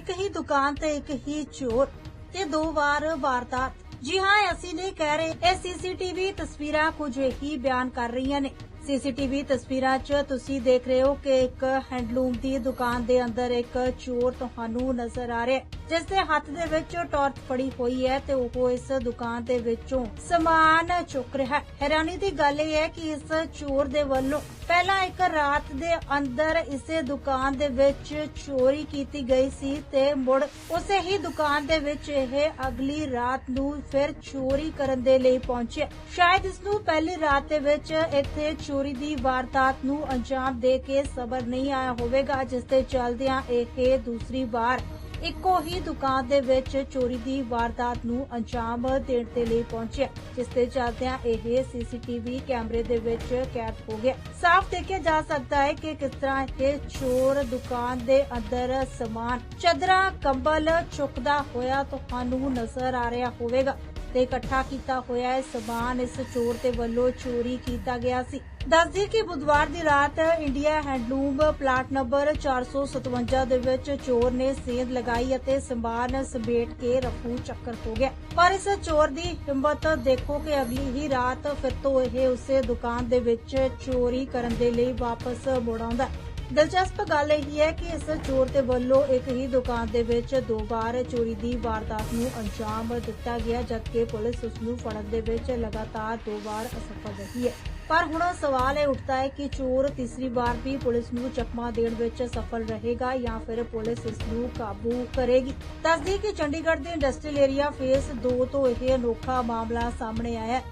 ਇੱਕ ਹੀ ਦੁਕਾਨ ਤੇ ਇੱਕ ਹੀ ਚੋਰ ਤੇ ਦੋ ਵਾਰ ਵਾਰਦਾਤ। ਜੀ ਹਾਂ, ਅਸੀਂ ਨਹੀਂ ਕਹਿ ਰਹੇ। ਇਹ ਸੀਸੀਟੀਵੀ ਤਸਵੀਰਾਂ ਕੁਝ ਹੀ ਬਿਆਨ ਕਰ ਰਹੀਆਂ ਨੇ। ਸੀਸੀਟੀਵੀ ਤਸਵੀਰਾਂ 'ਚ ਤੁਸੀਂ ਦੇਖ ਰਹੇ ਹੋ ਕਿ ਇੱਕ ਹੈਂਡਲੂਮ ਦੀ ਦੁਕਾਨ ਦੇ ਅੰਦਰ ਇੱਕ ਚੋਰ ਤੁਹਾਨੂੰ ਨਜ਼ਰ ਆ ਰਿਹਾ ਹੈ। ਜਿਸ ਦੇ ਹੱਥ ਦੇ ਵਿੱਚ ਟਾਰਚ ਫੜੀ ਹੋਈ ਹੈ ਤੇ ਉਹ ਇਸ ਦੁਕਾਨ ਦੇ ਵਿੱਚੋਂ ਸਮਾਨ ਚੁੱਕ ਰਿਹਾ ਹੈ। ਹੈਰਾਨੀ ਦੀ ਗੱਲ ਇਹ ਹੈ ਕਿ ਇਸ ਚੋਰ ਦੇ ਵੱਲੋਂ ਪਹਿਲਾਂ ਇੱਕ ਰਾਤ ਦੇ ਅੰਦਰ ਇਸੇ ਦੁਕਾਨ ਦੇ ਵਿੱਚ ਚੋਰੀ ਕੀਤੀ ਗਈ ਸੀ ਤੇ ਮੁੜ ਉਸੇ ਹੀ ਦੁਕਾਨ ਦੇ ਵਿੱਚ ਇਹ ਅਗਲੀ ਰਾਤ ਨੂੰ ਫਿਰ ਚੋਰੀ ਕਰਨ ਦੇ ਲਈ ਪਹੁੰਚਿਆ। ਸ਼ਾਇਦ ਇਸ ਨੂੰ ਪਹਿਲੀ ਰਾਤ ਦੇ ਵਿੱਚ ਇੱਥੇ ਚੋਰੀ ਦੀ ਵਾਰਦਾਤ ਨੂੰ ਅੰਜਾਮ ਦੇ ਕੇ ਸਬਰ ਨਹੀਂ ਆਇਆ ਹੋਵੇਗਾ, ਜਿਸ ਦੇ ਚੱਲਦਿਆਂ ਇਹ ਦੂਸਰੀ ਵਾਰ ਇੱਕੋ ਹੀ ਦੁਕਾਨ ਦੇ ਵਿੱਚ ਚੋਰੀ ਦੀ ਵਾਰਦਾਤ ਨੂੰ ਅੰਜਾਮ ਦੇਣ ਦੇ ਲਈ ਪਹੁੰਚਿਆ, ਜਿਸ ਦੇ ਚਲਦਿਆਂ ਇਹ ਸੀਸੀਟੀਵੀ ਕੈਮਰੇ ਦੇ ਵਿੱਚ ਕੈਦ ਹੋ ਗਿਆ। ਸਾਫ਼ ਦੇਖਿਆ ਜਾ ਸਕਦਾ ਹੈ ਕਿ ਕਿਸ ਤਰ੍ਹਾਂ ਇਹ ਚੋਰ ਦੁਕਾਨ ਦੇ ਅੰਦਰ ਸਮਾਨ, ਚਦਰਾ, ਕੰਬਲ ਚੁੱਕਦਾ ਹੋਇਆ ਤੁਹਾਨੂੰ ਨਜ਼ਰ ਆ ਰਿਹਾ ਹੋਵੇਗਾ। ਤੇ ਇਕੱਠਾ ਕੀਤਾ ਹੋਇਆ ਇਹ ਸਮਾਨ ਇਸ ਚੋਰ ਦੇ ਵੱਲੋਂ ਚੋਰੀ ਕੀਤਾ ਗਿਆ ਸੀ। ਦੱਸਦੀ ਕਿ ਬੁੱਧਵਾਰ ਦੀ ਰਾਤ ਇੰਡੀਆ ਹੈਂਡਲੂਮ ਪਲਾਟ ਨੰਬਰ 457 ਦੇ ਵਿੱਚ ਚੋਰ ਨੇ ਸੇਧ ਲਗਾਈ ਅਤੇ ਸਮਾਨ ਸਮੇਟ ਕੇ ਰਫੂ ਚੱਕਰ ਹੋ ਗਿਆ। ਪਰ ਇਸ ਚੋਰ ਦੀ ਹਿੰਮਤ ਦੇਖੋ ਕਿ ਅਗਲੀ ਹੀ ਰਾਤ ਫਿਰ ਤੋਂ ਇਹ ਉਸੇ ਦੁਕਾਨ ਦੇ ਵਿੱਚ ਚੋਰੀ ਕਰਨ ਦੇ ਲਈ ਵਾਪਸ ਮੁੜ ਆਉਂਦਾ ਦਿਲਚਸਪ ਗੱਲ ਇਹ ਹੈ ਕਿ ਇਸ ਚੋਰ ਦੇ ਵੱਲੋਂ ਇੱਕ ਹੀ ਦੁਕਾਨ ਦੇ ਵਿੱਚ ਦੋ ਵਾਰ ਚੋਰੀ ਦੀ ਵਾਰਦਾਤ ਨੂੰ ਅੰਜਾਮ ਦਿੱਤਾ ਗਿਆ, ਜਦਕਿ ਪੁਲਿਸ ਉਸ ਨੂੰ ਫੜਨ ਦੇ ਵਿੱਚ ਲਗਾਤਾਰ ਦੋ ਵਾਰ ਅਸਫਲ ਰਹੀ ਹੈ। ਪਰ ਹੁਣ ਸਵਾਲ ਇਹ ਉੱਠਦਾ ਹੈ ਕਿ ਚੋਰ ਤੀਸਰੀ ਵਾਰ ਵੀ ਪੁਲਿਸ ਨੂੰ ਚਕਮਾ ਦੇਣ ਵਿੱਚ ਸਫਲ ਰਹੇਗਾ ਜਾਂ ਫਿਰ ਪੁਲਿਸ ਇਸ ਨੂੰ ਕਾਬੂ ਕਰੇਗੀ? ਦੱਸਦੀ ਕਿ ਚੰਡੀਗੜ੍ਹ ਦੇ ਇੰਡਸਟਰੀਅਲ ਏਰੀਆ ਫੇਸ 2 ਤੋਂ ਇਹ ਅਨੋਖਾ ਮਾਮਲਾ ਸਾਹਮਣੇ ਆਇਆ ਹੈ।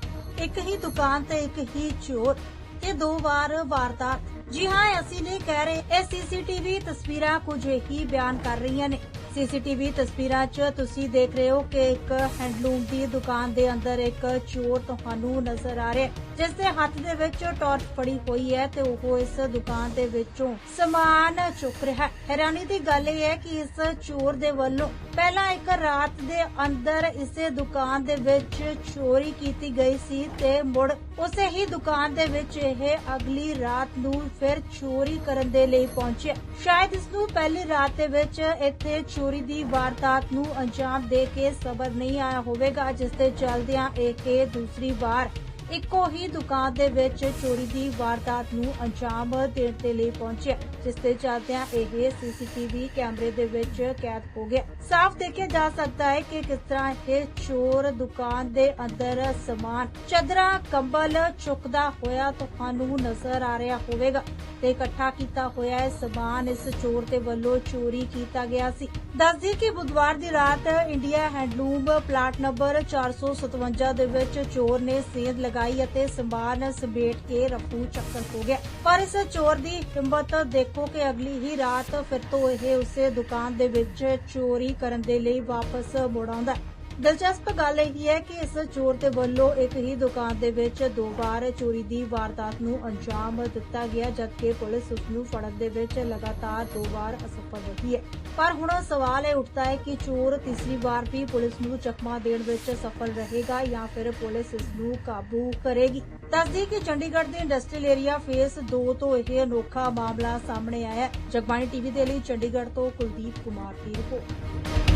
ਇੱਕ ਹੀ ਦੁਕਾਨ ਤੇ ਇੱਕ ਹੀ ਚੋਰ ਤੇ ਦੋ ਵਾਰ ਵਾਰਦਾਤ ਜੀ ਹਾਂ, ਅਸੀਂ ਨਹੀਂ ਕਹਿ ਰਹੇ। ਇਹ ਸੀਸੀਟੀਵੀ ਤਸਵੀਰਾਂ ਕੁਝ ਹੀ ਬਿਆਨ ਕਰ ਰਹੀਆਂ ਨੇ। ਸੀਸੀਟੀਵੀ ਤਸਵੀਰਾਂ 'ਚ ਤੁਸੀਂ ਦੇਖ ਰਹੇ ਹੋ ਕਿ ਇੱਕ ਹੈਂਡਲੂਮ ਦੀ ਦੁਕਾਨ ਦੇ ਅੰਦਰ ਇੱਕ ਚੋਰ ਤੁਹਾਨੂੰ ਨਜ਼ਰ ਆ ਰਿਹਾ ਹੈ। ਜਿਸ ਦੇ ਹੱਥ ਦੇ ਵਿੱਚ ਟਾਰਚ ਫੜੀ ਹੋਈ ਹੈ ਤੇ ਉਹ ਇਸ ਦੁਕਾਨ ਦੇ ਵਿੱਚੋਂ ਸਮਾਨ ਚੁੱਕ ਰਿਹਾ ਹੈ। ਹੈਰਾਨੀ ਦੀ ਗੱਲ ਇਹ ਹੈ ਕਿ ਇਸ ਚੋਰ ਦੇ ਵੱਲੋਂ ਪਹਿਲਾਂ ਇੱਕ ਰਾਤ ਦੇ ਅੰਦਰ ਇਸੇ ਦੁਕਾਨ ਦੇ ਵਿੱਚ ਚੋਰੀ ਕੀਤੀ ਗਈ ਸੀ ਤੇ ਮੁੜ ਉਸੇ ਹੀ ਦੁਕਾਨ ਦੇ ਵਿੱਚ ਇਹ ਅਗਲੀ ਰਾਤ ਨੂੰ ਫਿਰ ਚੋਰੀ ਕਰਨ ਦੇ ਲਈ ਪਹੁੰਚਿਆ। ਸ਼ਾਇਦ ਇਸ ਨੂੰ ਪਹਿਲੀ ਰਾਤ ਦੇ ਵਿੱਚ ਇੱਥੇ ਚੋਰੀ ਦੀ ਵਾਰਦਾਤ ਨੂੰ ਅੰਜਾਮ ਦੇ ਕੇ ਸਬਰ ਨਹੀਂ ਆਇਆ ਹੋਵੇਗਾ, ਜਿਸ ਦੇ ਚੱਲਦਿਆਂ ਇਹ ਦੂਸਰੀ ਵਾਰ ਇੱਕੋ ਹੀ ਦੁਕਾਨ ਦੇ ਵਿੱਚ ਚੋਰੀ ਦੀ ਵਾਰਦਾਤ ਨੂੰ ਅੰਜਾਮ ਦੇਣ ਦੇ ਲਈ ਪਹੁੰਚਿਆ, ਜਿਸ ਦੇ ਚੱਲਦਿਆਂ ਇਹ ਸੀਸੀਟੀਵੀ ਕੈਮਰੇ ਦੇ ਵਿੱਚ ਕੈਦ ਹੋ ਗਿਆ। ਸਾਫ਼ ਦੇਖਿਆ ਜਾ ਸਕਦਾ ਹੈ ਕਿ ਕਿਸ ਤਰ੍ਹਾਂ ਇਹ ਚੋਰ ਦੁਕਾਨ ਦੇ ਅੰਦਰ ਸਮਾਨ, ਚਦਰਾ, ਕੰਬਲ ਚੁੱਕਦਾ ਹੋਇਆ ਤੁਹਾਨੂੰ ਨਜ਼ਰ ਆ ਰਿਹਾ ਹੋਵੇਗਾ ਤੇ ਇਕੱਠਾ ਕੀਤਾ ਹੋਇਆ ਇਹ ਸਮਾਨ ਇਸ ਚੋਰ ਦੇ ਵੱਲੋਂ ਚੋਰੀ ਕੀਤਾ ਗਿਆ ਸੀ। ਦੱਸਦੀ ਕਿ ਬੁੱਧਵਾਰ ਦੀ ਰਾਤ ਇੰਡੀਆ ਹੈਂਡਲੂਮ ਪਲਾਟ ਨੰਬਰ 457 ਦੇ ਵਿੱਚ ਚੋਰ ਨੇ ਸੇਧ ਲਗਾ ਲਗਾਈ ਅਤੇ ਸਮਾਨ ਸਮੇਟ ਕੇ ਰਫੂ ਚੱਕਰ ਹੋ ਗਿਆ। ਪਰ ਇਸ ਚੋਰ ਦੀ ਹਿੰਮਤ ਦੇਖੋ ਕਿ ਅਗਲੀ ਹੀ ਰਾਤ ਫਿਰ ਤੋਂ ਇਹ ਉਸੇ ਦੁਕਾਨ ਦੇ ਵਿੱਚ ਚੋਰੀ ਕਰਨ ਦੇ ਲਈ ਵਾਪਸ ਮੁੜ ਆਉਂਦਾ ਦਿਲਚਸਪ ਗੱਲ ਇਹ ਹੈ ਕਿ ਇਸ ਚੋਰ ਦੇ ਵੱਲੋਂ ਇੱਕ ਹੀ ਦੁਕਾਨ ਦੇ ਵਿੱਚ ਦੋ ਵਾਰ ਚੋਰੀ ਦੀ ਵਾਰਦਾਤ ਨੂੰ ਅੰਜਾਮ ਦਿੱਤਾ ਗਿਆ, ਜਦਕਿ ਪੁਲਿਸ ਉਸ ਨੂੰ ਫੜਨ ਦੇ ਵਿੱਚ ਲਗਾਤਾਰ ਦੋ ਵਾਰ ਅਸਫਲ ਰਹੀ ਹੈ। ਪਰ ਹੁਣ ਸਵਾਲ ਇਹ ਉੱਠਦਾ ਹੈ ਕਿ ਚੋਰ ਤੀਸਰੀ ਵਾਰ ਵੀ ਪੁਲਿਸ ਨੂੰ ਚਕਮਾ ਦੇਣ ਵਿੱਚ ਸਫਲ ਰਹੇਗਾ ਜਾਂ ਫਿਰ ਪੁਲਿਸ ਇਸ ਨੂੰ ਕਾਬੂ ਕਰੇਗੀ? ਦੱਸਦੀ ਕਿ ਚੰਡੀਗੜ੍ਹ ਦੇ ਇੰਡਸਟਰੀਅਲ ਏਰੀਆ ਫੇਸ 2 ਤੋਂ ਇਹ ਅਨੋਖਾ ਮਾਮਲਾ ਸਾਹਮਣੇ ਆਇਆ ਹੈ। ਜਗਬਾਣੀ ਟੀਵੀ ਦੇ ਲਈ ਚੰਡੀਗੜ੍ਹ ਤੋਂ ਕੁਲਦੀਪ ਕੁਮਾਰ ਦੀ ਰਿਪੋਰਟ।